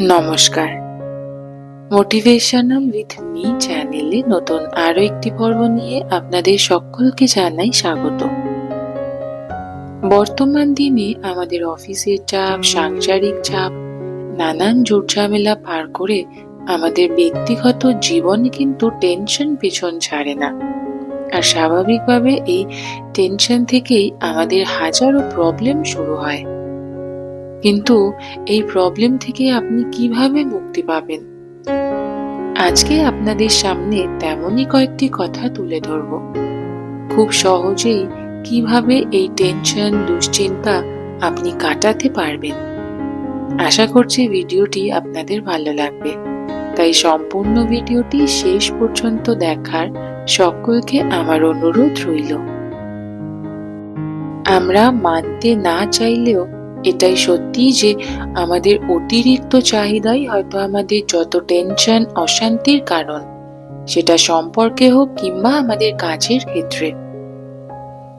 নমস্কার। Motivational with me চ্যানেলে নতুন আরও একটি পর্ব নিয়ে আপনাদের সকলকে জানাই স্বাগত। বর্তমান দিনে আমাদের অফিসের চাপ, সাংসারিক চাপ, নানান ঝামেলা পার করে আমাদের ব্যক্তিগত জীবনে কিন্তু টেনশন পেছন ছাড়ে না। আর স্বাভাবিকভাবে এই টেনশন থেকেই আমাদের হাজারো প্রবলেম শুরু হয়। কিন্তু এই প্রবলেম থেকে আপনি কীভাবে মুক্তি পাবেন? আজকে আপনাদের সামনে তেমনই কয়েকটি কথা তুলে ধরব। খুব সহজেই কীভাবে এই টেনশন দুশ্চিন্তা আপনি কাটাতে পারবেন। আশা করছি ভিডিওটি আপনাদের ভালো লাগবে। তাই সম্পূর্ণ ভিডিওটি শেষ পর্যন্ত দেখার সকলকে আমার অনুরোধ রইল। আমরা মানতে না চাইলেও এটাই সত্যি যে আমাদের অতিরিক্ত চাহিদাই হয়তো আমাদের যত টেনশন, অশান্তির কারণ। সেটা সম্পর্কে হোক কিংবা আমাদের কাজের ক্ষেত্রে।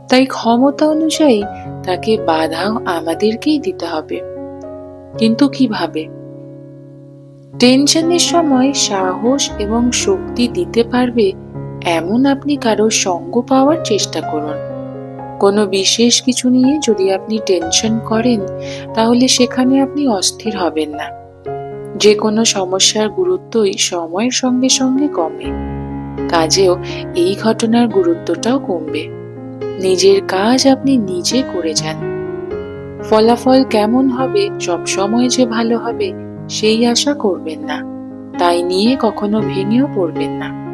তাই ক্ষমতা অনুযায়ী তাকে বাধাও আমাদেরকেই দিতে হবে। কিন্তু কীভাবে? টেনশনের সময় সাহস এবং শক্তি দিতে পারবে এমন আপনি কারও সঙ্গ পাওয়ার চেষ্টা করুন। কোনো বিশেষ কিছু নিয়ে যদি আপনি টেনশন করেন, তাহলে সেখানে আপনি অস্থির হবেন না। যে কোনো সমস্যার গুরুত্বই সময়ের সঙ্গে সঙ্গে কমে। কাজেও এই ঘটনার গুরুত্বটাও কমবে। নিজের কাজ আপনি নিজে করে যান। ফলাফল কেমন হবে, সব সময় যে ভালো হবে, সেই আশা করবেন না। তাই নিয়ে কখনো ভেঙেও পড়বেন না।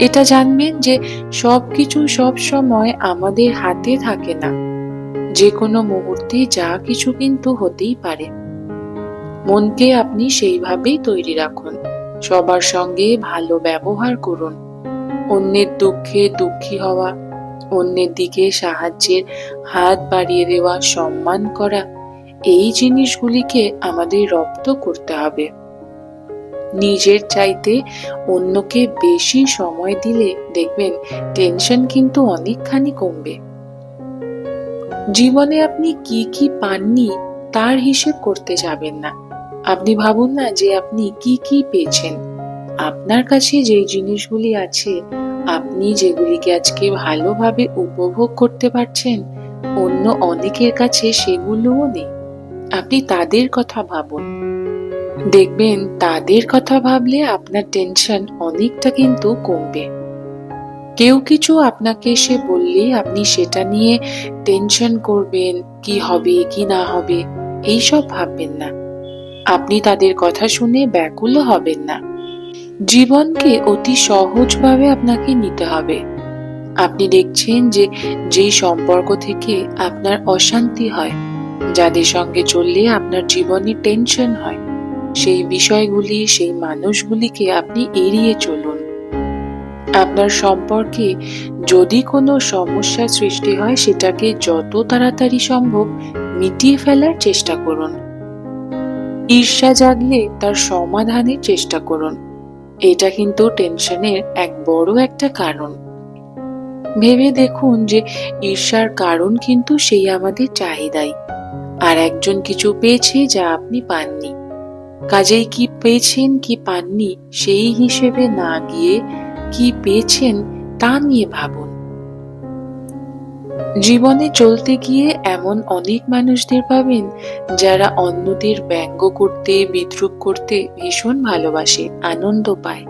এটা জানবেন যে সবকিছু সব সময় আমাদের হাতে থাকে না। যে কোনো মুহূর্তে যা কিছু কিন্তু হতেই পারে। মনকে আপনি সেইভাবেই তৈরি রাখুন। সবার সঙ্গে ভালো ব্যবহার করুন। অন্যের দুঃখে দুঃখী হওয়া, অন্যের দিকে সাহায্যের হাত বাড়িয়ে দেওয়া, সম্মান করা, এই জিনিসগুলিকে আমাদের রপ্ত করতে হবে। নিজের চাইতে অন্যকে বেশি সময় দিলে দেখবেন টেনশন কিন্তু অনেকখানি কমবে। জীবনে আপনি কি কি পাননি তার হিসেব করতে যাবেন না। আপনি ভাবুন না যে আপনি কি কি পেয়েছেন। আপনার কাছে যে জিনিসগুলি আছে, আপনি যেগুলিকে আজকে ভালোভাবে উপভোগ করতে পারছেন, অন্য অনেকের কাছে সেগুলোও নেই। আপনি তাদের কথা ভাবুন। দেখবেন তাদের কথা ভাবলে আপনার টেনশন অনেকটা কিন্তু কমবে। কেউ কিছু আপনাকে এসে বললে আপনি সেটা নিয়ে টেনশন করবেন, কি হবে, কি না হবে, এইসব ভাববেন না। আপনি তাদের কথা শুনে ব্যাকুল হবেন না। জীবনকে অতি সহজভাবে আপনাকে নিতে হবে। আপনি দেখছেন যে যেই সম্পর্ক থেকে আপনার অশান্তি হয়, যাদের সঙ্গে চললে আপনার জীবনে টেনশন হয়। সেই বিষয়গুলি, সেই মানুষগুলিকে আপনি এড়িয়ে চলুন। আপনার সম্পর্কে যদি কোনো সমস্যা সৃষ্টি হয়, সেটাকে যত তাড়াতাড়ি সম্ভব মিটিয়ে ফেলার চেষ্টা করুন। ঈর্ষা জাগলে তার সমাধানের চেষ্টা করুন। এটা কিন্তু টেনশনের এক বড় একটা কারণ। ভেবে দেখুন যে ঈর্ষার কারণ কিন্তু সেই আমাদের চাহিদাই। আর একজন কিছু পেয়েছে যা আপনি পাননি। কাজেই কি পেয়েছেন, কি পাননি, সেই হিসেবে না গিয়ে কি পেয়েছেন তা নিয়ে ভাবুন। জীবনে চলতে গিয়ে এমন অনেক মানুষদের পাবেন যারা অন্যদের ব্যঙ্গ করতে, বিদ্রুপ করতে ভীষণ ভালোবাসে, আনন্দ পায়।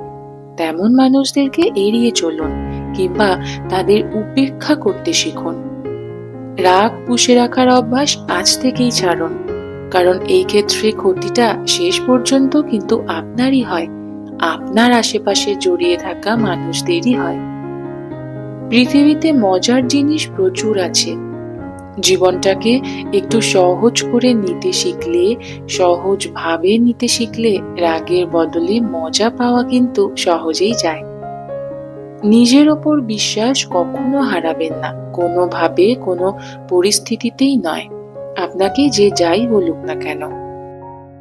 তেমন মানুষদেরকে এড়িয়ে চলুন কিংবা তাদের উপেক্ষা করতে শিখুন। রাগ পুষে রাখার অভ্যাস আজ থেকেই ছাড়ুন। কারণ এই ক্ষেত্রে ক্ষতিটা শেষ পর্যন্ত কিন্তু আপনারই হয়। আপনার আশেপাশে জড়িয়ে থাকা মানুষদেরই হয়। পৃথিবীতে মজার জিনিস প্রচুর আছে। জীবনটাকে একটু সহজ করে নিতে শিখলে সহজ ভাবে নিতে শিখলে রাগের বদলে মজা পাওয়া কিন্তু সহজেই যায়। নিজের ওপর বিশ্বাস কখনো হারাবেন না। কোনোভাবে, কোনো পরিস্থিতিতেই নয়। আপনাকে যে যাই বলুক না কেন,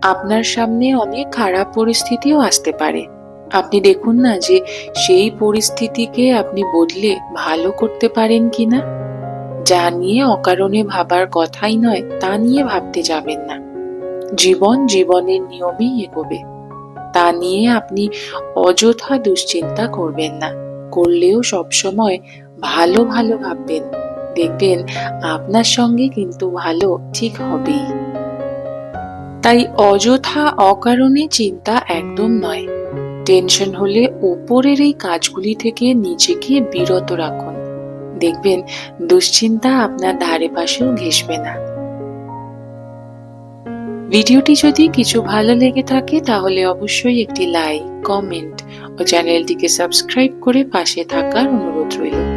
আপনার সামনে অনেক খারাপ পরিস্থিতিও আসতে পারে। আপনি দেখুন না যে সেই পরিস্থিতিকে আপনি বদলে ভালো করতে পারেন কিনা যা নিয়ে অকারণে ভাবার কথাই নয়, তা নিয়ে ভাবতে যাবেন না। জীবন জীবনের নিয়মেই এগোবে। তা নিয়ে আপনি অযথা দুশ্চিন্তা করবেন না। করলেও সবসময় ভালো ভালো ভাববেন। দেখবেন আপনার সঙ্গে কিন্তু ভালো ঠিক হবেই। তাই অযথা অকারণে চিন্তা একদম নয়। টেনশন হলে ওপরের এই কাজগুলি থেকে নিজেকে বিরত রাখুন। দেখবেন দুশ্চিন্তা আপনার ধারে পাশেও ঘেসবে না। ভিডিওটি যদি কিছু ভালো লেগে থাকে তাহলে অবশ্যই একটি লাইক, কমেন্ট ও চ্যানেলটিকে সাবস্ক্রাইব করে পাশে থাকার অনুরোধ রইল।